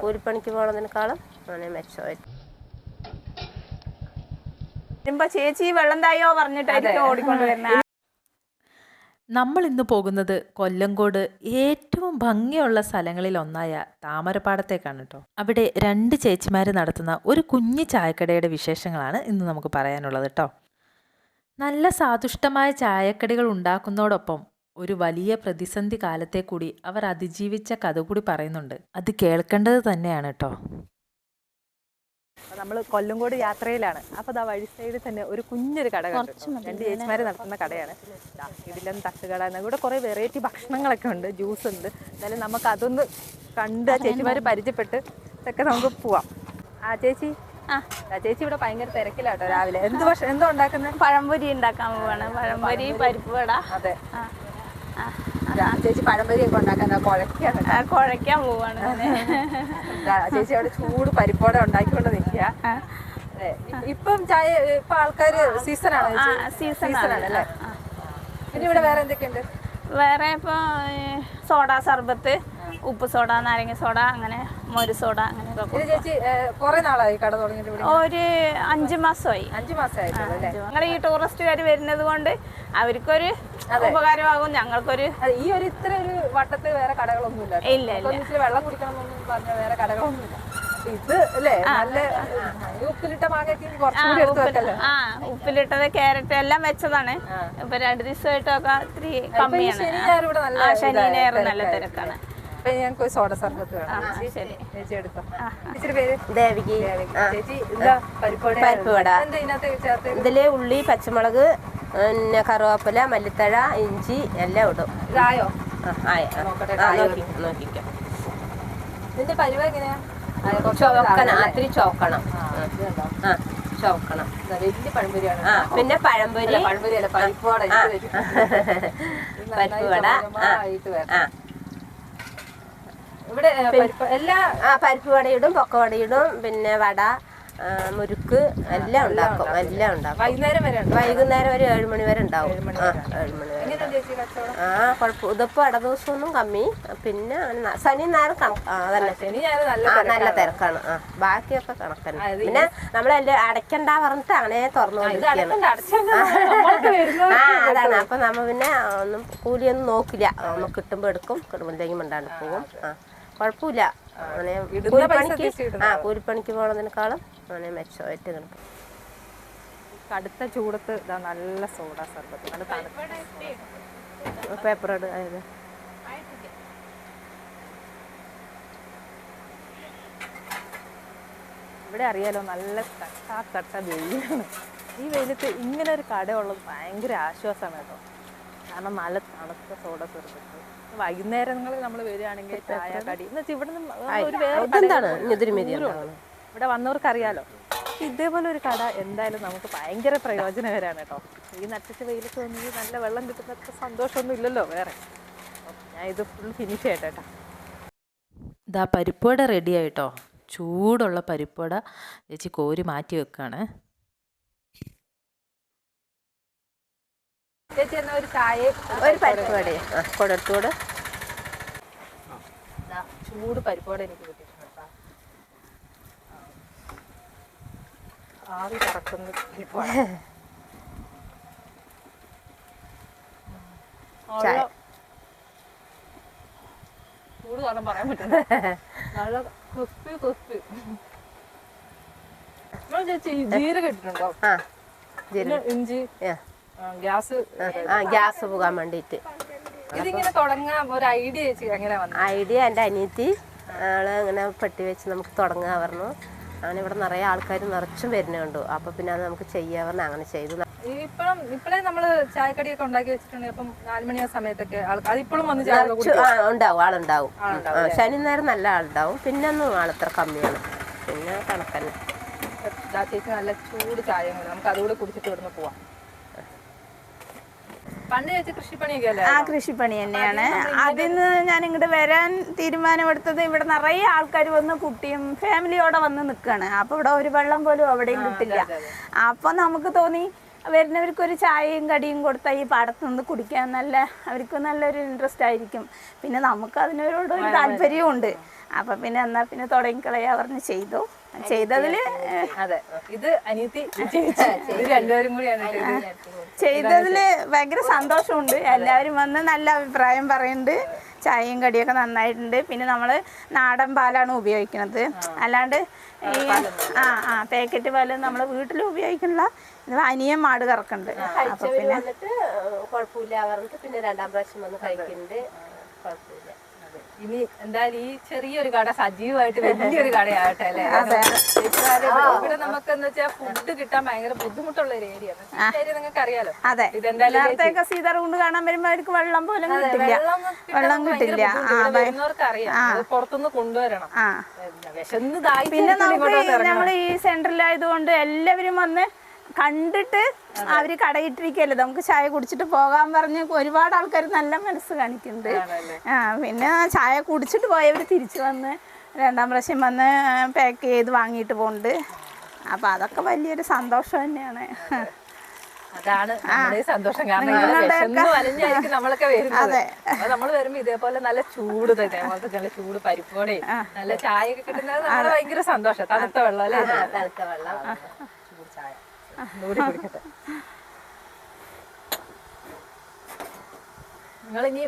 കൂലിപ്പണിക്ക് പോണതിനേക്കാളും അങ്ങനെ മെച്ചമായിട്ട് വരുമ്പോ ചേച്ചി വെള്ളം തായോ പറഞ്ഞിട്ടായിരിക്കും ഓടിക്കൊണ്ട് വരുന്നത് നമ്മൾ ഇന്ന് പോകുന്നത് കൊല്ലങ്കോട് ഏറ്റവും ഭംഗിയുള്ള സ്ഥലങ്ങളിൽ ഒന്നായ താമരപ്പാടത്തേക്കാണ് കേട്ടോ അവിടെ രണ്ട് ചേച്ചിമാർ നടത്തുന്ന ഒരു കുഞ്ഞു ചായക്കടയുടെ വിശേഷങ്ങളാണ് ഇന്ന് നമുക്ക് പറയാനുള്ളത് കേട്ടോ നല്ല സാതുഷ്ടമായ ചായക്കടികൾ ഉണ്ടാക്കുന്നതോടൊപ്പം ഒരു വലിയ പ്രതിസന്ധി കാലത്തെ കൂടി അവർ അതിജീവിച്ച കഥ കൂടി പറയുന്നുണ്ട്. അത് കേൾക്കേണ്ടത് തന്നെയാണ് കേട്ടോ നമ്മൾ കൊല്ലംകോട് യാത്രയിലാണ്. അപ്പോൾ ആ വഴി സൈഡിൽ തന്നെ ഒരു കുഞ്ഞൊരു കട കണ്ടു രണ്ട് ചേച്ചിമാർ നടത്തുന്ന കടയാണ്. ദാ ഇടിലൻ തട്ടുകട എന്ന ഇവിടെ കുറേ വെറൈറ്റി ഭക്ഷണങ്ങളൊക്കെ ഉണ്ട്. ജ്യൂസ് ഉണ്ട്. എന്നാലും നമുക്ക് അതൊന്ന് കണ്ട് ആ ചേച്ചിമാർ പരിചയപ്പെട്ട് ഇതൊക്കെ നമുക്ക് പോവാം. ആ ചേച്ചി? ആ. ചേച്ചി ഇവിടെ ഭയങ്കര തിരക്കിലാട്ടോ രാവിലെ. എന്ത് ഭക്ഷണം എന്തോ ഉണ്ടാക്കുന്നത് പഴംപൊരി ഉണ്ടാക്കാൻ പോവാണ്. പഴംപൊരി. പരിപ്പ് വട അതെ ആ, പഴംപൊരി ഒക്കെ ഉണ്ടാക്കാൻ കുഴക്കാണ് കുഴയ്ക്കാൻ പോവാണ് ചേച്ചി അവിടെ ചൂട് പരിപ്പോടെ ഉണ്ടാക്കിക്കൊണ്ട് നിൽക്കുക. ഇപ്പം ചായ ഇപ്പൊ ആൾക്കാര് സീസണാണ് സീസണാണ്. അല്ലേ പിന്നെ ഇവിടെ വേറെ എന്തൊക്കെയുണ്ട്? വേറെ ഇപ്പൊ സോഡ സർബത്ത് ഉപ്പ് സോഡ നാരങ്ങ സോഡ അങ്ങനെ മോര് സോഡ ചേച്ചി കുറെ നാളായി കട തുടങ്ങിയിട്ട് ഒരു അഞ്ചു മാസമായി. അഞ്ചു മാസമായിട്ടുള്ളൂ ഞങ്ങൾ ഈ ടൂറിസ്റ്റുകാർ വരുന്നത് കൊണ്ട് അവർക്കൊരു ഉപകാരമാകും ഞങ്ങൾക്കൊരു ഈ ഒരു ഇത്ര ഒരു വട്ടത്തിൽ വേറെ കടകളൊന്നുമില്ല കേട്ടോ. ഇല്ല, ഇല്ല. വെള്ളം കുടിക്കണമെന്നൊന്നും പറഞ്ഞ വേറെ കടകളൊന്നും ഇല്ല. ഇത് അല്ലേ നല്ല ഉപ്പിലിട്ട മാങ്ങയൊക്കെ ആ ഉപ്പിലിട്ടത് ക്യാരറ്റ് എല്ലാം വെച്ചതാണ്. ഇപ്പൊ രണ്ടു ദിവസമായിട്ടൊക്കെ ഇത്തിരി കമ്മിയാണ്. ശനി ഞായർ നല്ല തിരക്കാണ്. അപ്പൊ ഞങ്ങൾക്ക് സോഡ സർബത്ത് വേണം. ആ ശരി. ചേച്ചി എടുത്തോ. ചേച്ചിയുടെ പേര് ദേവികി. ചേച്ചി എന്താ പരിപ്പോടെ പരിപ്പ് എന്താ ഇതിനകത്ത് ചേർത്ത് ഇതിൽ ഉള്ളി പച്ചമുളക് പിന്നെ കറുവാപ്പില മല്ലിത്തഴ ഇഞ്ചി എല്ലാം ഇടും. ഇതായോ നോക്കിക്കോ. ഇതിന്റെ പരിവ എങ്ങനെയാ? ചോക്കണം? അത്തിരി ചോക്കണം ആ, ചോക്കണം വലിയ പഴംപൊരിയാണ് ആ പിന്നെ പഴംപൊരി. പഴംപൊരി അല്ല പരിപ്പുവട ആ. ഇത് വെച്ചിട്ട്. ഇത് നന്നായി പരിപ്പ് വട ആ ചുമചുമായിട്ട് ആ. ഇവിടെ എല്ലാ പരിപ്പ് വടയിടും പൊക്കവടയിടും പിന്നെ വട മുരുക്ക് എല്ലാം ഉണ്ടാക്കും എല്ലാം ഉണ്ടാക്കും. വൈകുന്നേരം വരെ വൈകുന്നേരം ഒരു ഏഴ് മണി വരെ ഉണ്ടാവും. ആ ഏഴ് മണി വരെ ആ കുഴപ്പം ഇതിപ്പോ ഇട ദിവസമൊന്നും കമ്മി. പിന്നെ ശനി നേരം തന്നെ നല്ല തിരക്കാണ്. ആ ബാക്കിയൊക്കെ കണക്കന്നെ. പിന്നെ നമ്മളെല്ലാം അടയ്ക്കണ്ട പറഞ്ഞിട്ട് അങ്ങനെ തുറന്നു ആ അതാണ്. അപ്പൊ നമ്മ പിന്നെ ഒന്നും കൂലിയൊന്നും നോക്കില്ല. നമുക്ക് കിട്ടുമ്പോ എടുക്കും കിട്ടുമ്പോഴത്തേക്കും മിണ്ടാണ്ട് പോകും ആ. കുഴപ്പമില്ല. അങ്ങനെ കൂലിപ്പണിക്ക് ആ കൂലിപ്പണിക്ക് പോണതിനേക്കാളും അങ്ങനെ മെച്ചമായിട്ട് കിടക്കും കടുത്ത ചൂടത്ത് ഇതാ നല്ല സോഡ സർബത്ത്. നല്ല തണുത്ത പേപ്പർ അതായത് ഇവിടെ അറിയാലോ നല്ല തട്ടാ തട്ട വെയിലാണ്. ഈ വെയിലത്ത് ഇങ്ങനെ ഒരു കട ഉള്ളത് ഭയങ്കര ആശ്വാസമാണ് കേട്ടോ. കാരണം നല്ല തണുത്ത സോഡ സർബത്ത്. വൈകുന്നേരങ്ങളിൽ നമ്മൾ വരികയാണെങ്കിൽ ചായ കടി. എന്ന് വെച്ചാൽ ഇവിടെ നിന്ന് ഇവിടെ വന്നവർക്ക് അറിയാലോ ഇതേപോലെ ഒരു കട എന്തായാലും നമുക്ക് ഭയങ്കര പ്രയോജനകരമാണ് കേട്ടോ. ഈ നട്ടിച്ച് വെയിലത്ത് വന്നെങ്കിൽ നല്ല വെള്ളം കിട്ടുന്നത്ര സന്തോഷമൊന്നും ഇല്ലല്ലോ വേറെ. ഞാൻ ഇത് ഫുൾ ഫിനിഷ് ചെയ്യട്ടെ കേട്ടോ. ഇതാ പരിപ്പുവട റെഡി ആയിട്ടോ ചൂടുള്ള പരിപ്പുവട ചേച്ചി കോരി മാറ്റി വെക്കുകയാണ് ചേച്ചി എന്നാ ഒരു പരിപ്പ് വടയും. ആ കൊടുത്തോട് ചൂട് പരിപ്പോടെ എനിക്ക് കിട്ടിയിട്ടുണ്ട് കേട്ടോ. ആവി പറക്കുന്ന പരിപ്പാണ്. ചായ. നല്ല- ചൂട് കാരണം പറയാൻ പറ്റില്ല. നല്ല ക്രിസ്പി ക്രിസ്പി. നിങ്ങൾ ചേച്ചി ഈ ജീരകം ഇട്ടിട്ടുണ്ടോ? ഇഞ്ചി. ഗ്യാസ് ആ ഗ്യാസ് പോകാൻ വേണ്ടിയിട്ട്. ഇതിങ്ങനെ തുടങ്ങാൻ ഒരു ഐഡിയ എങ്ങനെ ഐഡിയ എന്റെ അനിയത്തി ആൾ ഇങ്ങനെ പെട്ടി വെച്ച് നമുക്ക് തുടങ്ങാൻ പറഞ്ഞു. അങ്ങനെ ഇവിടെ നിറയെ ആൾക്കാർ നിറച്ചും വരുന്നുണ്ട് അപ്പൊ പിന്നെ അത് നമുക്ക് ചെയ്യാൻ പറഞ്ഞു. അങ്ങനെ ചെയ്തു. ഇപ്പഴും ഇപ്പോഴേ നമ്മൾ ചായക്കടിയൊക്കെ ഉണ്ടാക്കി വെച്ചിട്ടുണ്ട് അപ്പം നാലുമണി ആ സമയത്തൊക്കെ ആൾക്കാർ വന്ന് ഉണ്ടാവും ആളുണ്ടാവും. ശനി നേരം നല്ല ആളുണ്ടാവും. പിന്നെ ഒന്നും ആളത്ര കമ്മിയാണ്. പിന്നെ കണക്കന്നെ. ചേച്ചി നല്ല ചൂട് ചായ നമുക്ക് അതുകൂടെ കുടിച്ചിട്ട് ഇവിടുന്ന് പോവാം പണ്ട് ചേച്ചി കൃഷിപ്പണിയൊക്കെ അല്ലേ ആ കൃഷിപ്പണി തന്നെയാണ്. അതിൽ നിന്ന് ഞാൻ ഇങ്ങോട്ട് വരാൻ തീരുമാനമെടുത്തത് ഇവിടെ നിറയെ ആൾക്കാർ വന്ന് കുട്ടിയും ഫാമിലിയോടെ വന്ന് നിൽക്കുകയാണ് അപ്പൊ ഇവിടെ ഒരു വെള്ളം പോലും അവിടെയും കിട്ടില്ല. അപ്പൊ നമുക്ക് തോന്നി വരുന്നവർക്ക് ഒരു ചായയും കടിയും കൊടുത്താൽ ഈ പാടത്ത് നിന്ന് കുടിക്കാൻ നല്ല അവർക്ക് നല്ലൊരു ഇൻട്രസ്റ്റ് ആയിരിക്കും. പിന്നെ നമുക്ക് അതിനോട് ഒരു താല്പര്യമുണ്ട് അപ്പം പിന്നെ എന്നാൽ പിന്നെ തുടങ്ങിക്കളയാ പറഞ്ഞ് ചെയ്തു. ചെയ്തതിൽ അതെ. ഇത് അനിയത്തി രണ്ടുപേരും കൂടിയാണ്. ചെയ്തതിൽ ഭയങ്കര സന്തോഷമുണ്ട്. എല്ലാവരും വന്ന് നല്ല അഭിപ്രായം പറയുന്നുണ്ട്. ചായയും കടിയൊക്കെ നന്നായിട്ടുണ്ട്. പിന്നെ നമ്മൾ നാടൻ പാലാണ് ഉപയോഗിക്കുന്നത്. അല്ലാണ്ട് ഈ ആ ആ പാക്കറ്റ് പാൽ നമ്മൾ വീട്ടിൽ ഉപയോഗിക്കുന്ന ഇത് അനിയൻ മാട് കറക്കുന്നുണ്ട്. അപ്പൊ പിന്നെ പറഞ്ഞിട്ട് പിന്നെ രണ്ടാം പ്രാവശ്യം വന്ന് കഴിക്കുന്നുണ്ട്. കുഴപ്പമില്ല. ഇനി എന്തായാലും ഈ ചെറിയൊരു കട സജീവമായിട്ട് വലിയൊരു കടയാകട്ടെ അല്ലേ? ഇവിടെ നമുക്ക് എന്ന് വെച്ചാൽ ഫുഡ് കിട്ടാൻ ഭയങ്കര ബുദ്ധിമുട്ടുള്ള ഒരു ഏരിയ നിങ്ങൾക്ക് അറിയാലോ അതെ. ഇതെന്തായാലും സീതർ കൊണ്ട് കാണാൻ വരുമ്പോ അവർക്ക് വെള്ളം പോലും കിട്ടില്ല. വെള്ളം കിട്ടില്ല. വരുന്നവർക്ക് അറിയാം പുറത്തുനിന്ന് കൊണ്ടുവരണം. വിശന്ന് പിന്നെ. ഞങ്ങൾ ഈ സെന്ററിലായതുകൊണ്ട് എല്ലാവരും വന്ന് കണ്ടിട്ട് അവർ കടയിട്ടിരിക്കല്ലേ? നമുക്ക് ചായ കുടിച്ചിട്ട് പോകാൻ പറഞ്ഞ് ഒരുപാട് ആൾക്കാർ നല്ല മനസ്സ് കാണിക്കുന്നുണ്ട്. ആ പിന്നെ ചായ കുടിച്ചിട്ട് പോയവർ തിരിച്ചു വന്ന് രണ്ടാം പ്രാവശ്യം വന്ന് പാക്ക് ചെയ്ത് വാങ്ങിയിട്ട് പോകുന്നുണ്ട് അപ്പം അതൊക്കെ വലിയൊരു സന്തോഷം തന്നെയാണ്. അതാണ് സന്തോഷം. കാരണം വലഞ്ഞായിരിക്കും നമ്മളൊക്കെ വരുന്നത്. നമ്മൾ വരുമ്പോ ഇതേപോലെ നല്ല ചൂട് തന്നെ നല്ല ചൂട് പരിപ്പോടെ നല്ല ചായ ഒക്കെ കിട്ടുന്നത് നമ്മൾ ഭയങ്കര സന്തോഷം. തണുത്ത വെള്ളം അല്ലേ? തണുത്ത വെള്ളം. ഒന്നുകൂടി കുടിക്കട്ടെ. നിങ്ങൾ ഇനി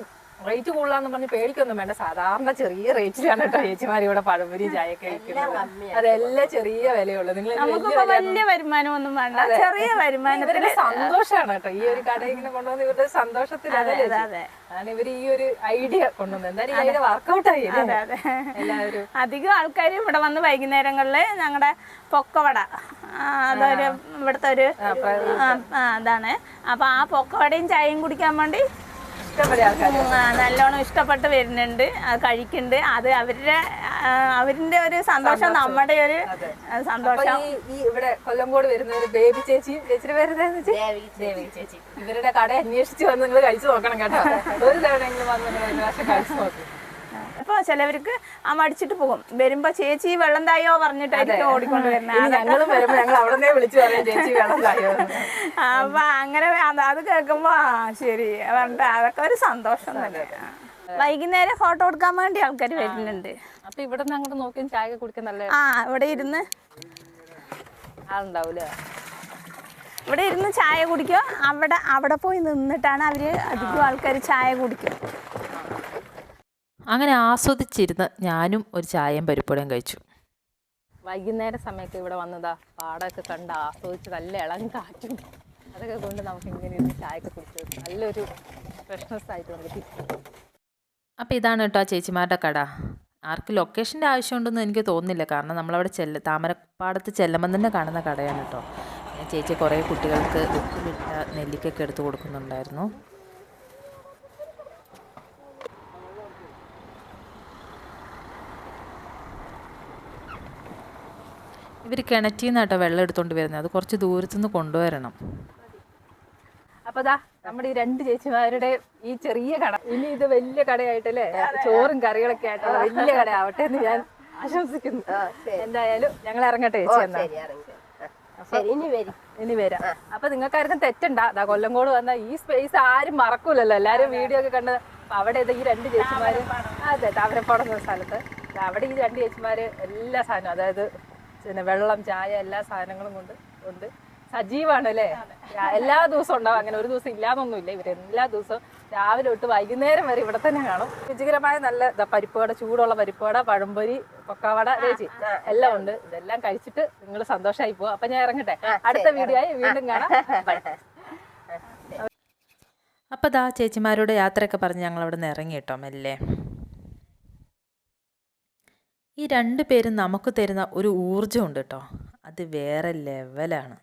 റേറ്റ് കൂടുതലാന്ന് പറഞ്ഞ് പേടിക്കൊന്നും വേണ്ട. സാധാരണ ചെറിയ റേറ്റിലാണ് കേട്ടോ ചേച്ചിമാർ ഇവിടെ പഴംപൊരി ചായയൊക്കെ കഴിക്കുന്നത് അതെല്ലാം ചെറിയ വിലയുള്ളൂ. നിങ്ങൾ വലിയ വരുമാനം ഒന്നും വേണ്ട. ചെറിയ വരുമാനത്തിന് സന്തോഷമാണ് കേട്ടോ. ഈ ഒരു കട ഇങ്ങനെ കൊണ്ടുവന്ന് ഇവരുടെ സന്തോഷത്തിലാണ് ഇവർ ഈ ഒരു ഐഡിയ കൊണ്ടുവന്നത്. എന്തായാലും ഈ ഐഡിയ വർക്കൗട്ട് ആയി അല്ലേ? എല്ലാവരും. അധികം ആൾക്കാർ ഇവിടെ വന്ന് വൈകുന്നേരങ്ങളിൽ ഞങ്ങളുടെ പൊക്കവട. ആ, അതൊരു ഇവിടുത്തെ ഒരു അതാണ്. അപ്പൊ ആ പൊക്കവടയും ചായയും കുടിക്കാൻ വേണ്ടി നല്ലോണം ഇഷ്ടപ്പെട്ട് വരുന്നുണ്ട് അത് കഴിക്കുന്നുണ്ട്. അത് അവരുടെ അവരിന്റെ ഒരു സന്തോഷം നമ്മുടെ ഒരു സന്തോഷം. ഈ ഇവിടെ കൊല്ലംകോട് വരുന്ന ഒരു ബേബി ചേച്ചി ചേച്ചിയുടെ പേര് ദേവി ചേച്ചി. ഇവരുടെ കട അന്വേഷിച്ച് വന്ന് നിങ്ങൾ കഴിച്ചു നോക്കണം കേട്ടോ. ഒരു തവണ വന്ന് കഴിച്ചു നോക്കും. അപ്പൊ ചിലവർക്ക് ആ മടിച്ചിട്ട് പോകും. വരുമ്പോ ചേച്ചി വെള്ളം തായോ പറഞ്ഞിട്ടായിരിക്കും ഓടിക്കൊണ്ട് വരുന്നത്. അപ്പൊ അങ്ങനെ അത് കേൾക്കുമ്പോ ആ ശരി. പറഞ്ഞിട്ട് അതൊക്കെ ഒരു സന്തോഷം തന്നെ. വൈകുന്നേരം ഫോട്ടോ എടുക്കാൻ വേണ്ടി ആൾക്കാർ വരുന്നുണ്ട്. അപ്പൊ ഇവിടെ നിന്ന് അങ്ങോട്ട് നോക്കി ചായ കുടിക്കാൻ നല്ല ആ ഇവിടെ ഇരുന്ന്. ആളുണ്ടാവൂലേ ഇവിടെ ഇരുന്ന് ചായ കുടിക്കുക. അവിടെ അവിടെ പോയി നിന്നിട്ടാണ് അവർ അധികം ആൾക്കാർ ചായ കുടിക്കും അങ്ങനെ ആസ്വദിച്ചിരുന്ന് ഞാനും ഒരു ചായയും പരിപ്പുടയും കഴിച്ചു. വൈകുന്നേര സമയത്ത് ഇവിടെ വന്നതാ പാടമൊക്കെ കണ്ട് ആസ്വദിച്ച് നല്ല ഇളം കാറ്റും. അതൊക്കെ കൊണ്ട് നമുക്ക് ഇങ്ങനെ ഇരുന്ന് ചായയൊക്കെ കുടിച്ച് നല്ലൊരു ഫ്രഷ്നെസ് ആയിട്ട് നമുക്ക് തിരിച്ചു അപ്പോൾ ഇതാണ് കേട്ടോ ആ ചേച്ചിമാരുടെ കട. ആർക്ക് ലൊക്കേഷന്റെ ആവശ്യമുണ്ടെന്ന് എനിക്ക് തോന്നുന്നില്ല. കാരണം നമ്മളവിടെ ചെല്ല താമരപ്പാടത്ത് ചെല്ലുമ്പം തന്നെ കാണുന്ന കടയാണ് കേട്ടോ. ചേച്ചി കുറേ കുട്ടികൾക്ക് ഉപ്പിലിട്ട നെല്ലിക്കൊക്കെ എടുത്ത് കൊടുക്കുന്നുണ്ടായിരുന്നു. ഇവർ കിണറ്റിൽ നിന്നാട്ടോ വെള്ളം എടുത്തുകൊണ്ട് വരുന്നത് അത് കുറച്ച് ദൂരത്തുനിന്ന് കൊണ്ടുവരണം. അപ്പൊ ദാ നമ്മുടെ ഈ രണ്ട് ചേച്ചിമാരുടെ ഈ ചെറിയ കട. ഇനി ഇത് വലിയ കടയായിട്ടല്ലേ? ചോറും കറികളൊക്കെ ആയിട്ട് വലിയ കടയാവട്ടെ ആവട്ടെ എന്ന് ഞാൻ ആശംസിക്കുന്നു. എന്തായാലും ഞങ്ങൾ ഇറങ്ങട്ടെ ചേച്ചി എന്നാ. ശരി ഇറങ്ങി ശരി. ഇനി വരി. അപ്പൊ നിങ്ങൾക്കാർക്കും തെറ്റണ്ട. ദാ കൊല്ലംകോട് വന്ന ഈ സ്പേസ് ആരും മറക്കൂലല്ലോ. എല്ലാരും വീഡിയോ ഒക്കെ കണ്ട് അപ്പൊ അവിടെ ഈ രണ്ട് ചേച്ചിമാര്. അതെ താമരപ്പാടം എന്ന സ്ഥലത്ത്. ദാ അവിടെ ഈ രണ്ട് ചേച്ചിമാര് എല്ലാ സാധനവും അതായത് പിന്നെ വെള്ളം ചായ എല്ലാ സാധനങ്ങളും കൊണ്ട് ഉണ്ട് സജീവാണ് അല്ലേ എല്ലാ ദിവസവും ഉണ്ടാവും. അങ്ങനെ ഒരു ദിവസം ഇല്ലാന്നൊന്നുമില്ല. ഇവർ എല്ലാ ദിവസവും രാവിലെ തൊട്ട് വൈകുന്നേരം വരെ ഇവിടെ തന്നെ കാണും. രുചികരമായ നല്ല ദാ പരിപ്പുവട ചൂടുള്ള പരിപ്പുവട പഴംപൊരി പൊക്കാവട ചേച്ചി എല്ലാം ഉണ്ട്. ഇതെല്ലാം കഴിച്ചിട്ട് നിങ്ങൾ സന്തോഷമായി പോവാ. അപ്പൊ ഞാൻ ഇറങ്ങട്ടെ. അടുത്ത വീഡിയോ ആയി വീണ്ടും കാണാം. അപ്പൊ അപ്പോൾ ദാ ചേച്ചിമാരോട് യാത്രയൊക്കെ പറഞ്ഞ് ഞങ്ങൾ അവിടെ നിന്ന് ഇറങ്ങി കേട്ടോ മെല്ലെ. ഈ രണ്ട് പേരും നമുക്ക് തരുന്ന ഒരു ഊർജമുണ്ട് കേട്ടോ. അത് വേറെ ലെവലാണ്